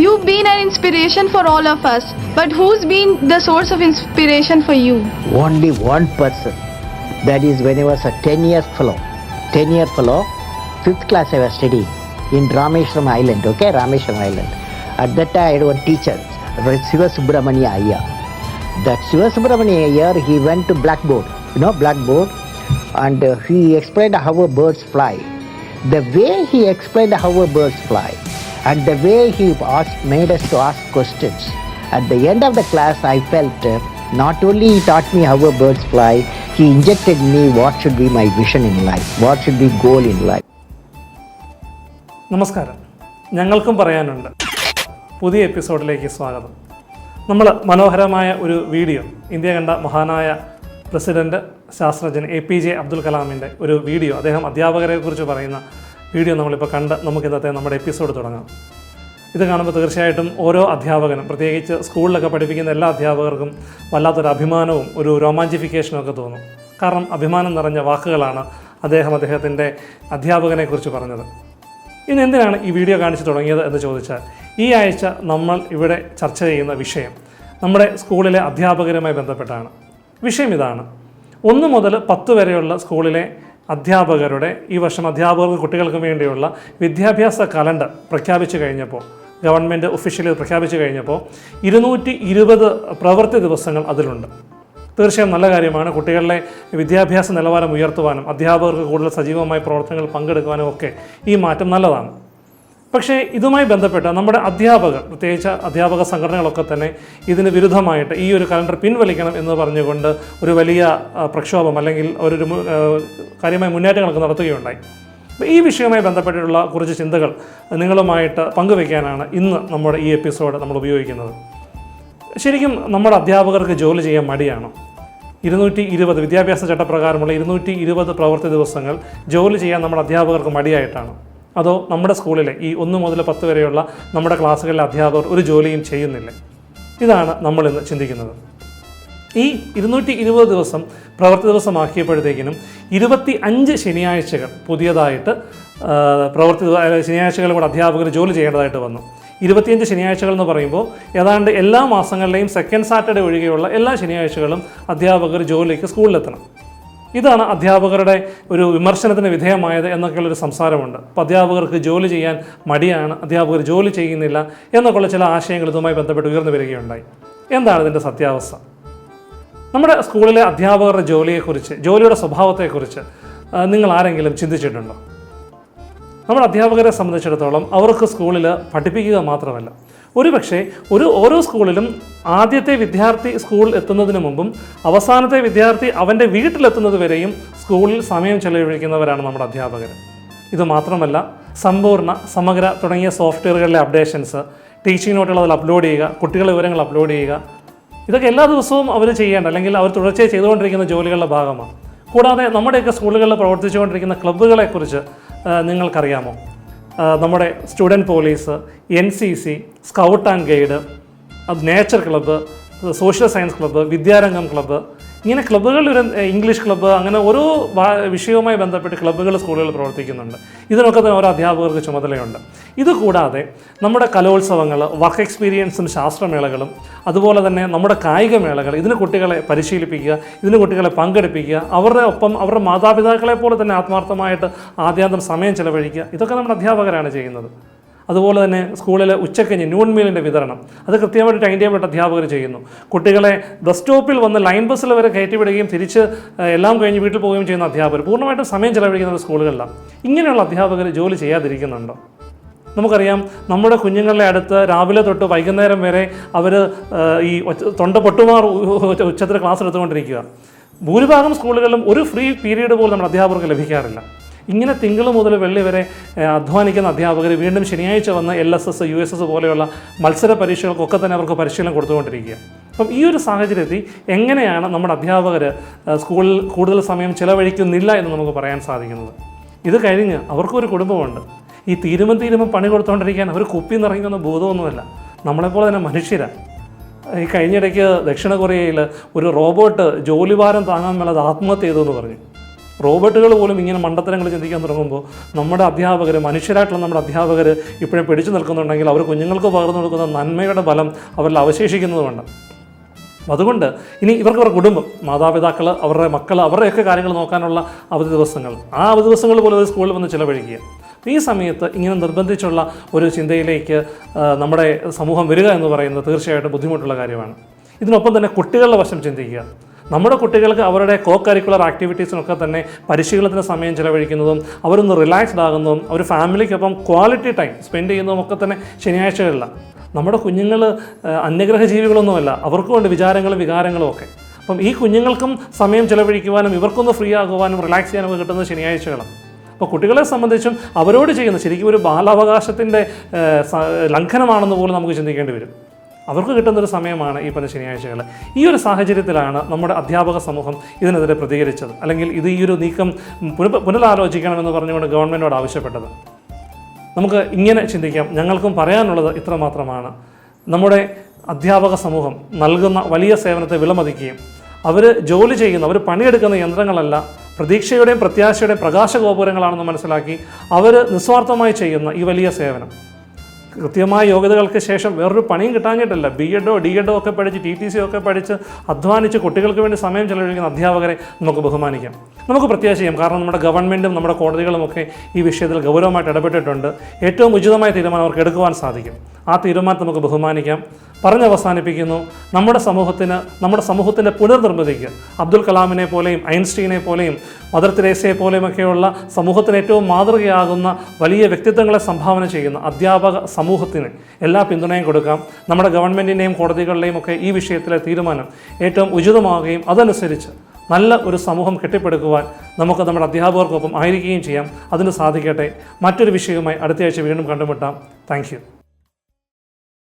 You've been an inspiration for all of us, but who's been the source of inspiration for you? only one person. That is when I was a 10 year fellow. 10 year fellow, fifth class I was studying in Rameshwaram Island, okay, Rameshwaram Island. At that time I had one teacher, Siva Subramania Iyer. That Siva Subramania he went to blackboard, you know, blackboard, and uh, he explained how birds fly. The way he explained how birds fly, and the way he asked, made us to ask questions. At the end of the class, I felt uh, not only he taught me how a birds fly, he injected me what should be my vision in life, what should be goal in life. നമസ്കാരം ഞങ്ങൾക്കും പറയാനുണ്ട് പുതിയ എപ്പിസോഡിലേക്ക് സ്വാഗതം നമ്മൾ മനോഹരമായ ഒരു video India കണ്ട മഹാനായ പ്രസിഡന്റ് ശാസ്ത്രജ്ഞൻ എ പി ജെ അബ്ദുൽ കലാമിന്റെ ഒരു വീഡിയോ അദ്ദേഹം അധ്യാപകരെക്കുറിച്ച് പറയുന്ന വീഡിയോ നമ്മളിപ്പോൾ കണ്ട് നമുക്ക് ഇന്നത്തെ നമ്മുടെ എപ്പിസോഡ് തുടങ്ങാം. ഇത് കാണുമ്പോൾ തീർച്ചയായിട്ടും ഓരോ അധ്യാപകനും പ്രത്യേകിച്ച് സ്കൂളിലൊക്കെ പഠിപ്പിക്കുന്ന എല്ലാ അധ്യാപകർക്കും വല്ലാത്തൊരു അഭിമാനവും ഒരു റൊമാന്റിഫിക്കേഷനും ഒക്കെ തോന്നും. കാരണം അഭിമാനം നിറഞ്ഞ വാക്കുകളാണ് അദ്ദേഹം അദ്ദേഹത്തിന്റെ അധ്യാപകനെക്കുറിച്ച് പറഞ്ഞത്. ഇന്ന് എന്തിനാണ് ഈ വീഡിയോ കാണിച്ചു തുടങ്ങിയത് എന്ന് ചോദിച്ചാൽ ഈ ആഴ്ച നമ്മൾ ഇവിടെ ചർച്ച ചെയ്യുന്ന വിഷയം നമ്മുടെ സ്കൂളിലെ അധ്യാപകരുമായി ബന്ധപ്പെട്ടാണ്. വിഷയം ഇതാണ്. ഒന്ന് മുതൽ പത്ത് വരെയുള്ള സ്കൂളിലെ അധ്യാപകരുടെ ഈ വർഷം അധ്യാപകർക്ക് കുട്ടികൾക്ക് വേണ്ടിയുള്ള വിദ്യാഭ്യാസ കലണ്ടർ പ്രഖ്യാപിച്ചു കഴിഞ്ഞപ്പോൾ ഗവൺമെന്റ് ഒഫീഷ്യലി പ്രഖ്യാപിച്ചു കഴിഞ്ഞപ്പോൾ ഇരുന്നൂറ്റി ഇരുപത് പ്രവൃത്തി ദിവസങ്ങൾ അതിലുണ്ട്. തീർച്ചയായും നല്ല കാര്യമാണ്. കുട്ടികളുടെ വിദ്യാഭ്യാസ നിലവാരം ഉയർത്തുവാനും അധ്യാപകർക്ക് കൂടുതൽ സജീവമായ പ്രവർത്തനങ്ങൾ പങ്കെടുക്കുവാനും ഒക്കെ ഈ മാറ്റം നല്ലതാണ്. പക്ഷേ ഇതുമായി ബന്ധപ്പെട്ട നമ്മുടെ അധ്യാപകർ പ്രത്യേകിച്ച് അധ്യാപക സംഘടനകളൊക്കെ തന്നെ ഇതിന് വിരുദ്ധമായിട്ട് ഈ ഒരു കലണ്ടർ പിൻവലിക്കണം എന്ന് പറഞ്ഞുകൊണ്ട് ഒരു വലിയ പ്രക്ഷോഭം അല്ലെങ്കിൽ ഒരു കാര്യമായ മുന്നേറ്റങ്ങളൊക്കെ നടത്തുകയുണ്ടായി. അപ്പോൾ ഈ വിഷയവുമായി ബന്ധപ്പെട്ടിട്ടുള്ള കുറച്ച് ചിന്തകൾ നിങ്ങളുമായിട്ട് പങ്കുവയ്ക്കാനാണ് ഇന്ന് നമ്മുടെ ഈ എപ്പിസോഡ് നമ്മൾ ഉപയോഗിക്കുന്നത്. ശരിക്കും നമ്മുടെ അധ്യാപകർക്ക് ജോലി ചെയ്യാൻ മടിയാണോ? ഇരുന്നൂറ്റി ഇരുപത് വിദ്യാഭ്യാസ ചട്ടപ്രകാരമുള്ള ഇരുന്നൂറ്റി ഇരുപത് പ്രവൃത്തി ദിവസങ്ങൾ ജോലി ചെയ്യാൻ നമ്മുടെ അധ്യാപകർക്ക് മടിയായിട്ടാണ്? അതോ നമ്മുടെ സ്കൂളിലെ ഈ ഒന്ന് മുതൽ പത്ത് വരെയുള്ള നമ്മുടെ ക്ലാസ്സുകളിലെ അധ്യാപകർ ഒരു ജോലിയും ചെയ്യുന്നില്ല? ഇതാണ് നമ്മളിന്ന് ചിന്തിക്കുന്നത്. ഈ ഇരുന്നൂറ്റി ഇരുപത് ദിവസം പ്രവൃത്തി ദിവസമാക്കിയപ്പോഴത്തേക്കിനും ഇരുപത്തി അഞ്ച് ശനിയാഴ്ചകൾ പുതിയതായിട്ട് പ്രവൃത്തി ശനിയാഴ്ചകളിൽ കൂടെ അധ്യാപകർ ജോലി ചെയ്യേണ്ടതായിട്ട് വന്നു. ഇരുപത്തിയഞ്ച് ശനിയാഴ്ചകൾ എന്ന് പറയുമ്പോൾ ഏതാണ്ട് എല്ലാ മാസങ്ങളിലെയും സെക്കൻഡ് സാറ്റർഡേ ഒഴികെയുള്ള എല്ലാ ശനിയാഴ്ചകളും അധ്യാപകർ ജോലിക്ക് സ്കൂളിലെത്തണം. ഇതാണ് അധ്യാപകരുടെ ഒരു വിമർശനത്തിന് വിധേയമായത് എന്നൊക്കെയുള്ളൊരു സംസാരമുണ്ട്. അപ്പോൾ അധ്യാപകർക്ക് ജോലി ചെയ്യാൻ മടിയാണ് അധ്യാപകർ ജോലി ചെയ്യുന്നില്ല എന്നൊക്കെയുള്ള ചില ആശയങ്ങൾ ഇതുമായി ബന്ധപ്പെട്ട് ഉയർന്നു വരികയുണ്ടായി. എന്താണ് ഇതിന്റെ സത്യാവസ്ഥ? നമ്മുടെ സ്കൂളിലെ അധ്യാപകരുടെ ജോലിയെക്കുറിച്ച് ജോലിയുടെ സ്വഭാവത്തെക്കുറിച്ച് നിങ്ങൾ ആരെങ്കിലും ചിന്തിച്ചിട്ടുണ്ടോ? നമ്മുടെ അധ്യാപകരെ സംബന്ധിച്ചിടത്തോളം അവർക്ക് സ്കൂളിൽ പഠിപ്പിക്കുക മാത്രമല്ല ഒരുപക്ഷെ ഒരു ഓരോ സ്കൂളിലും ആദ്യത്തെ വിദ്യാർത്ഥി സ്കൂളിൽ എത്തുന്നതിന് മുമ്പും അവസാനത്തെ വിദ്യാർത്ഥി അവന്റെ വീട്ടിലെത്തുന്നത് വരെയും സ്കൂളിൽ സമയം ചെലവഴിക്കുന്നവരാണ് നമ്മുടെ അധ്യാപകർ. ഇത് മാത്രമല്ല സമ്പൂർണ സമഗ്ര തുടങ്ങിയ സോഫ്റ്റ്വെയറുകളിലെ അപ്ഡേഷൻസ് ടീച്ചിങ് നോട്ടുകൾ അതിൽ അപ്ലോഡ് ചെയ്യുക കുട്ടികളുടെ വിവരങ്ങൾ അപ്ലോഡ് ചെയ്യുക ഇതൊക്കെ എല്ലാ ദിവസവും അവർ ചെയ്യേണ്ട അല്ലെങ്കിൽ അവർ തുടർച്ചയായി ചെയ്തുകൊണ്ടിരിക്കുന്ന ജോലികളുടെ ഭാഗമാണ്. കൂടാതെ നമ്മുടെയൊക്കെ സ്കൂളുകളിൽ പ്രവർത്തിച്ചുകൊണ്ടിരിക്കുന്ന ക്ലബ്ബുകളെക്കുറിച്ച് നിങ്ങൾക്കറിയാമോ? നമ്മുടെ student police N C C scout and guide nature club social science club Vidyarangam club ഇങ്ങനെ ക്ലബ്ബുകൾ ഒരു ഇംഗ്ലീഷ് ക്ലബ്ബ് അങ്ങനെ ഓരോ വിഷയവുമായി ബന്ധപ്പെട്ട് ക്ലബ്ബുകൾ സ്കൂളുകളിൽ പ്രവർത്തിക്കുന്നുണ്ട്. ഇതിനൊക്കെ തന്നെ ഓരോ അധ്യാപകർക്ക് ചുമതലയുണ്ട്. ഇതുകൂടാതെ നമ്മുടെ കലോത്സവങ്ങൾ വർക്ക് എക്സ്പീരിയൻസും ശാസ്ത്രമേളകളും അതുപോലെ തന്നെ നമ്മുടെ കായിക മേളകൾ ഇതിന് കുട്ടികളെ പരിശീലിപ്പിക്കുക ഇതിന് കുട്ടികളെ പങ്കെടുപ്പിക്കുക അവരുടെ ഒപ്പം അവരുടെ മാതാപിതാക്കളെ പോലെ തന്നെ ആത്മാർത്ഥമായിട്ട് ആദ്യാന്തം സമയം ചെലവഴിക്കുക ഇതൊക്കെ നമ്മുടെ അധ്യാപകരാണ് ചെയ്യുന്നത്. അതുപോലെ തന്നെ സ്കൂളിൽ ഉച്ചക്കഞ്ഞ് ന്യൂൺ മീലിന്റെ വിതരണം. അത് കൃത്യമായിട്ട് ടൈം ടേബിൾ അധ്യാപകർ ചെയ്യുന്നു. കുട്ടികളെ ബസ് സ്റ്റോപ്പിൽ വന്ന് ലൈൻ ബസ്സിൽ വരെ കയറ്റിവിടുകയും തിരിച്ച് എല്ലാം കഴിഞ്ഞ് വീട്ടിൽ പോവുകയും ചെയ്യുന്ന അധ്യാപകർ പൂർണമായിട്ടും സമയം ചെലവഴിക്കുന്ന സ്കൂളുകളിലാണ് ഇങ്ങനെയുള്ള അധ്യാപകർ ജോലി ചെയ്യാതിരിക്കുന്നുണ്ടോ? നമുക്കറിയാം നമ്മുടെ കുഞ്ഞുങ്ങളുടെ അടുത്ത് രാവിലെ തൊട്ട് വൈകുന്നേരം വരെ അവർ ഈ തൊണ്ട പൊട്ടുമാർ ഉച്ചത്തിൽ ക്ലാസ് എടുത്തുകൊണ്ടിരിക്കുക ഭൂരിഭാഗം സ്കൂളുകളിലും ഒരു ഫ്രീ പീരീഡ് പോലും നമ്മുടെ അധ്യാപകർക്ക് ലഭിക്കാറില്ല. ഇങ്ങനെ തിങ്കൾ മുതൽ വെള്ളി വരെ അധ്വാനിക്കുന്ന അധ്യാപകർ വീണ്ടും ശനിയാഴ്ച വന്ന് L S S U S S പോലെയുള്ള മത്സര പരീക്ഷകൾക്കൊക്കെ തന്നെ അവർക്ക് പരിശീലനം കൊടുത്തുകൊണ്ടിരിക്കുക. അപ്പം ഈ ഒരു സാഹചര്യത്തിൽ എങ്ങനെയാണ് നമ്മുടെ അധ്യാപകർ സ്കൂളിൽ കൂടുതൽ സമയം ചിലവഴിക്കുന്നില്ല എന്ന് നമുക്ക് പറയാൻ സാധിക്കുന്നത്? ഇത് കഴിഞ്ഞ് അവർക്കൊരു കുടുംബമുണ്ട്. ഈ തീരുമ്പം തീരുമ്പം പണി കൊടുത്തുകൊണ്ടിരിക്കാൻ അവർ കുപ്പി നിറങ്ങുന്ന ബോധമൊന്നുമല്ല. നമ്മളെപ്പോലെ തന്നെ മനുഷ്യരാണ് ഈ കഴിഞ്ഞിടയ്ക്ക് ദക്ഷിണ കൊറിയയിൽ ഒരു റോബോട്ട് ജോലിഭാരം താങ്ങാൻ മേലാതെ ആത്മഹത്യ ചെയ്തു എന്ന് പറഞ്ഞു. റോബോട്ടുകൾ പോലും ഇങ്ങനെ മണ്ടത്തരങ്ങൾ ചിന്തിക്കാൻ തുടങ്ങുമ്പോൾ നമ്മുടെ അധ്യാപകർ മനുഷ്യരായിട്ടുള്ള നമ്മുടെ അധ്യാപകർ ഇപ്പോഴും പിടിച്ചു നിൽക്കുന്നുണ്ടെങ്കിൽ അവർ കുഞ്ഞുങ്ങൾക്ക് പകർന്നു കൊടുക്കുന്ന നന്മയുടെ ബലം അവരിൽ അവശേഷിക്കുന്നതുകൊണ്ട്. അതുകൊണ്ട് ഇനി ഇവർക്ക് അവരുടെ കുടുംബം മാതാപിതാക്കൾ അവരുടെ മക്കൾ അവരുടെയൊക്കെ കാര്യങ്ങൾ നോക്കാനുള്ള അവധി ദിവസങ്ങൾ. ആ അവധി ദിവസങ്ങൾ പോലും സ്കൂളിൽ വന്ന് ചിലവഴിക്കുക. ഈ സമയത്ത് ഇങ്ങനെ നിർബന്ധിച്ചുള്ള ഒരു ചിന്തയിലേക്ക് നമ്മുടെ സമൂഹം വരിക എന്ന് പറയുന്നത് തീർച്ചയായിട്ടും ബുദ്ധിമുട്ടുള്ള കാര്യമാണ്. ഇതിനൊപ്പം തന്നെ കുട്ടികളുടെ വശം ചിന്തിക്കുക. നമ്മുടെ കുട്ടികൾക്ക് അവരുടെ കോ കരിക്കുലർ ആക്ടിവിറ്റീസിനൊക്കെ തന്നെ പരിശീലനത്തിന് സമയം ചിലവഴിക്കുന്നതും അവരൊന്ന് റിലാക്സ്ഡ് ആകുന്നതും അവർ ഫാമിലിക്കൊപ്പം ക്വാളിറ്റി ടൈം സ്പെൻഡ് ചെയ്യുന്നതും ഒക്കെ തന്നെ ശനിയാഴ്ചകളില്ല നമ്മുടെ കുഞ്ഞുങ്ങൾ അന്യഗ്രഹ ജീവികളൊന്നുമല്ല അവർക്കുമുണ്ട് വിചാരങ്ങളും വികാരങ്ങളും ഒക്കെ. അപ്പം ഈ കുഞ്ഞുങ്ങൾക്കും സമയം ചിലവഴിക്കുവാനും ഇവർക്കൊന്ന് ഫ്രീ ആകുവാനും റിലാക്സ് ചെയ്യാനൊക്കെ കിട്ടുന്നത് ശനിയാഴ്ചകളാണ് അപ്പോൾ കുട്ടികളെ സംബന്ധിച്ചും അവരോട് ചെയ്യുന്ന ശരിക്കും ഒരു ബാലാവകാശത്തിന്റെ ലംഘനമാണെന്ന് പോലും നമുക്ക് ചിന്തിക്കേണ്ടി വരും. അവർക്ക് കിട്ടുന്ന ഒരു സമയമാണ് ഈ പറഞ്ഞ ശനിയാഴ്ചകൾ. ഈ ഒരു സാഹചര്യത്തിലാണ് നമ്മുടെ അധ്യാപക സമൂഹം ഇതിനെതിരെ പ്രതികരിച്ചത്. അല്ലെങ്കിൽ ഇത് ഈ ഒരു നീക്കം പുന- പുനരാലോചിക്കണമെന്ന് പറഞ്ഞുകൊണ്ട് ഗവൺമെന്റോട് ആവശ്യപ്പെട്ടത്. നമുക്ക് ഇങ്ങനെ ചിന്തിക്കാം. ഞങ്ങൾക്കും പറയാനുള്ളത് ഇത്ര മാത്രമാണ്. നമ്മുടെ അധ്യാപക സമൂഹം നൽകുന്ന വലിയ സേവനത്തെ വിലമതിക്കുകയും അവർ ജോലി ചെയ്യുന്ന അവർ പണിയെടുക്കുന്ന യന്ത്രങ്ങളല്ല പ്രതീക്ഷയുടെയും പ്രത്യാശയുടെയും പ്രകാശഗോപുരങ്ങളാണെന്ന് മനസ്സിലാക്കി അവർ നിസ്വാർത്ഥമായി ചെയ്യുന്ന ഈ വലിയ സേവനം. കൃത്യമായ യോഗ്യതകൾക്ക് ശേഷം വേറൊരു പണിയും കിട്ടാഞ്ഞിട്ടല്ല. ബി എഡോ ഡി എഡോ ഒക്കെ പഠിച്ച് ടി ടി സി ഒക്കെ പഠിച്ച് അധ്വാനിച്ച് കുട്ടികൾക്ക് വേണ്ടി സമയം ചെലവഴിക്കുന്ന അധ്യാപകരെ നമുക്ക് ബഹുമാനിക്കാം. നമുക്ക് പ്രത്യാശ ചെയ്യാം. കാരണം നമ്മുടെ ഗവൺമെന്റും നമ്മുടെ കോടതികളും ഒക്കെ ഈ വിഷയത്തിൽ ഗൗരവമായിട്ട് ഇടപെട്ടിട്ടുണ്ട്. ഏറ്റവും ഉചിതമായ തീരുമാനം അവർക്ക് എടുക്കുവാൻ സാധിക്കും. ആ തീരുമാനത്തെ നമുക്ക് ബഹുമാനിക്കാം. പറഞ്ഞ് അവസാനിപ്പിക്കുന്നു. നമ്മുടെ സമൂഹത്തിന് നമ്മുടെ സമൂഹത്തിന്റെ പുനർനിർമ്മിതിക്ക് അബ്ദുൽ കലാമിനെ പോലെയും ഐൻസ്റ്റീനെ പോലെയും മദർ തെരേസയെ പോലെയുമൊക്കെയുള്ള സമൂഹത്തിന് ഏറ്റവും മാതൃകയാകുന്ന വലിയ വ്യക്തിത്വങ്ങളെ സംഭാവന ചെയ്യുന്ന അധ്യാപക സമൂഹത്തിന് എല്ലാ പിന്തുണയും കൊടുക്കാം. നമ്മുടെ ഗവൺമെന്റിന്റെയും കോടതികളുടെയും ഒക്കെ ഈ വിഷയത്തിലെ തീരുമാനം ഏറ്റവും ഉചിതമാവുകയും അതനുസരിച്ച് നല്ല ഒരു സമൂഹം കെട്ടിപ്പടുക്കുവാൻ നമുക്ക് നമ്മുടെ അധ്യാപകർക്കൊപ്പം ആയിരിക്കുകയും ചെയ്യാം. അതിന് സാധിക്കട്ടെ. മറ്റൊരു വിഷയവുമായി അടുത്തയാഴ്ച വീണ്ടും കണ്ടുമുട്ടാം. താങ്ക്